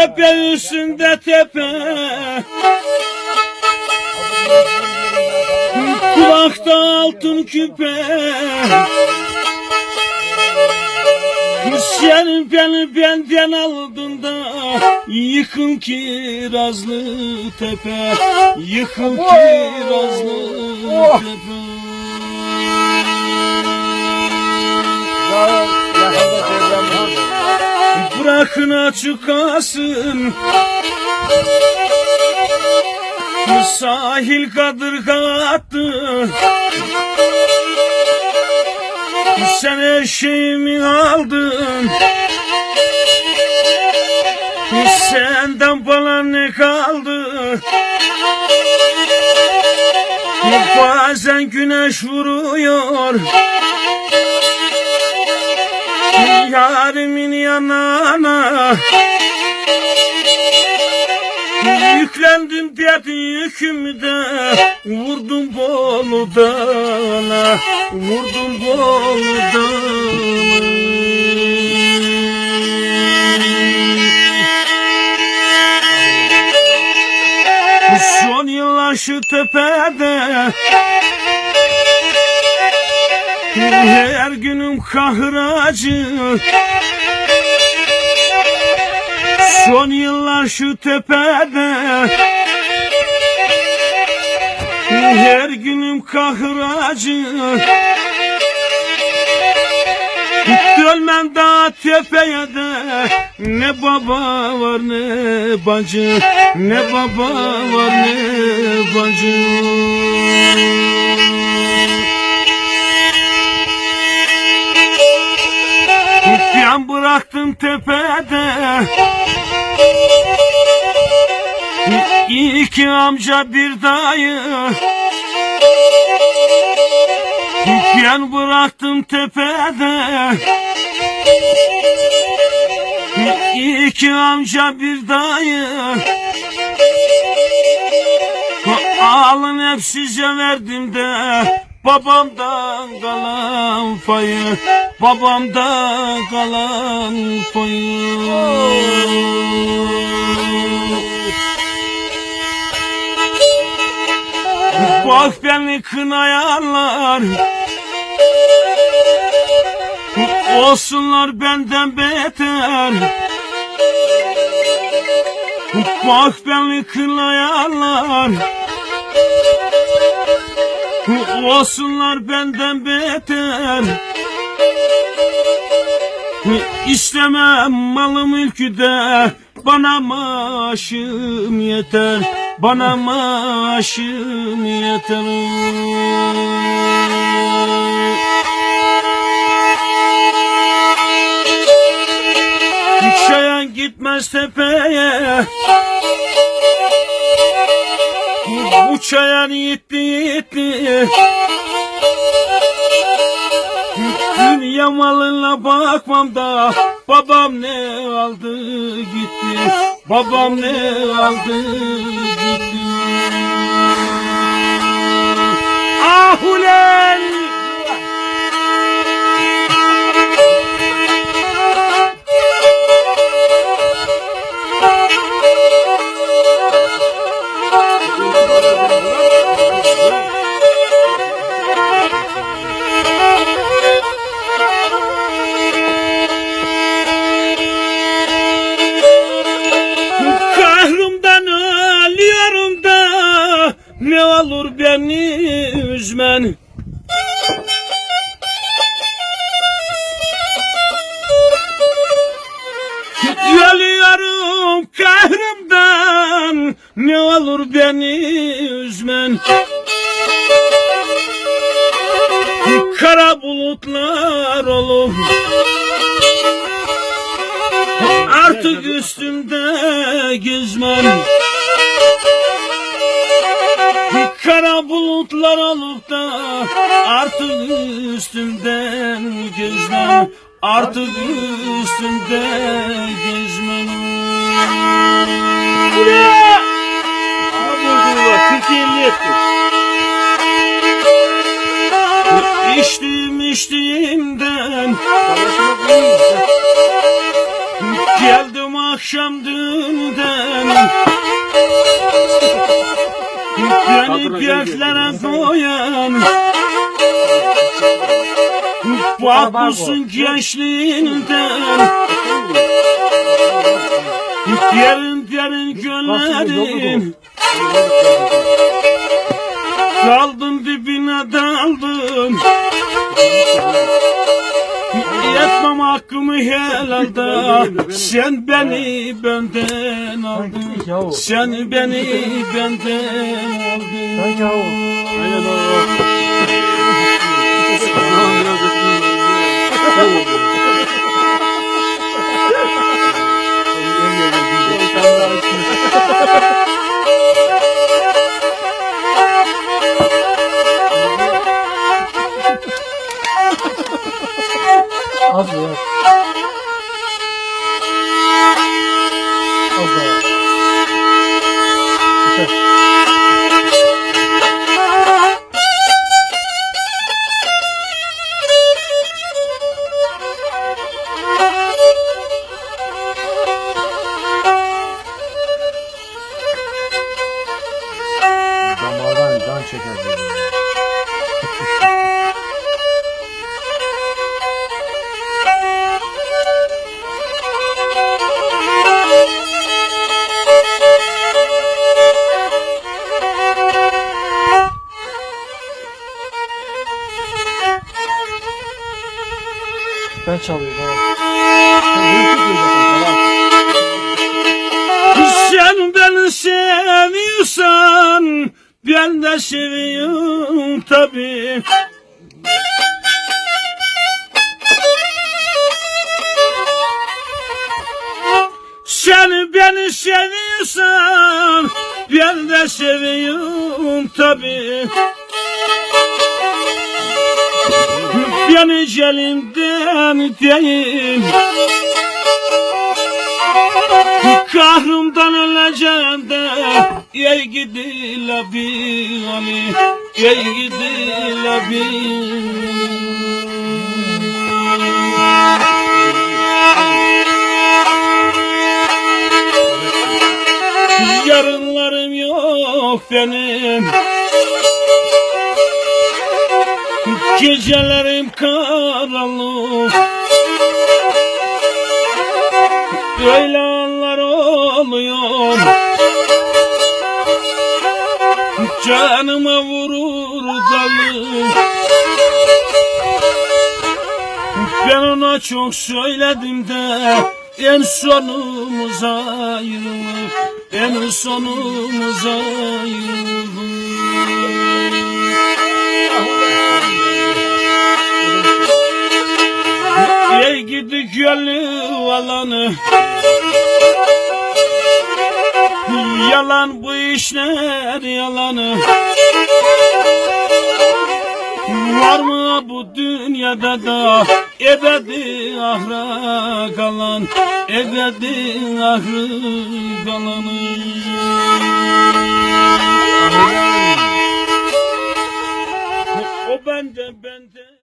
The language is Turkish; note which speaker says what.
Speaker 1: Tepe üstünde tepe Kulakta altın küpe. Senin beni benden aldın da Yıkın kirazlı tepe Yıkın kirazlı tepe. Bırakın açık kalsın. Sahil kadırgattı Sen her şeyimi aldın. Senden bana ne kaldı? Bazen güneş vuruyor. Yarimin yanına Yüklendim derdi yükümde Vurdum Bolu'dana Vurdum Bolu'dana Son yıllar şu tepede Her günüm kahracı Son yıllar şu tepede. Her günüm kahracı Dönmem daha tepeye de. Ne baba var ne bacı. Ne baba var ne bacı. Ben bıraktım tepede İki amca bir dayı. Ben bıraktım tepede. İki amca bir dayı. Alın hep size verdim de Babamdan kalan payı Babamdan kalan payı. Bak beni kınayanlar Olsunlar benden beter. Bak beni kınayanlar Olsunlar benden beter. İstemem malı mülkü de Bana maaşım yeter. Bana maaşım yeter. Çayan gitmez tepeye Bu çayan gitti gitti Dünya malına bakmam da Babam ne aldı gitti. Babam ne aldı gitti. Ah üzmen Ölüyorum kahrımdan Ne olur beni üzmen. Kara bulutlar olur. Artık üstümde gezmem Kara bulutlar olup da Artık üstümden gezmem Artık üstümde gezmem Bu ne? Ama 40 etti. İçtiğim içtiğimden Geldim akşam düğünden Beni göklere koyan Bakmışsın gençliğinden. Derin derin göllerin Daldın dibine daldın Yetmem hakkımı helalda Sen beni benden aldın. Sen beni benden aldın.
Speaker 2: Az Ben çalıyorum.
Speaker 1: Sen beni seviyorsan ben de seviyorum tabi. Sen beni seviyorsan ben de seviyorum tabi. Ben ecelimden değil Kahrımdan öleceğim de Ey gidi la bir Ali Ey gidi la bir Yarınlarım yok benim Gecelerim karanlık. Böyle anlar oluyor. Canıma vurur dalı Ben ona çok söyledim de En sonumuz ayrılık En sonumuz ayrılık gönlü alanı. Yalan bu işler yalanı. Var mı bu dünyada da ebedi ahra kalan Ebedi ahra kalanı O bende bende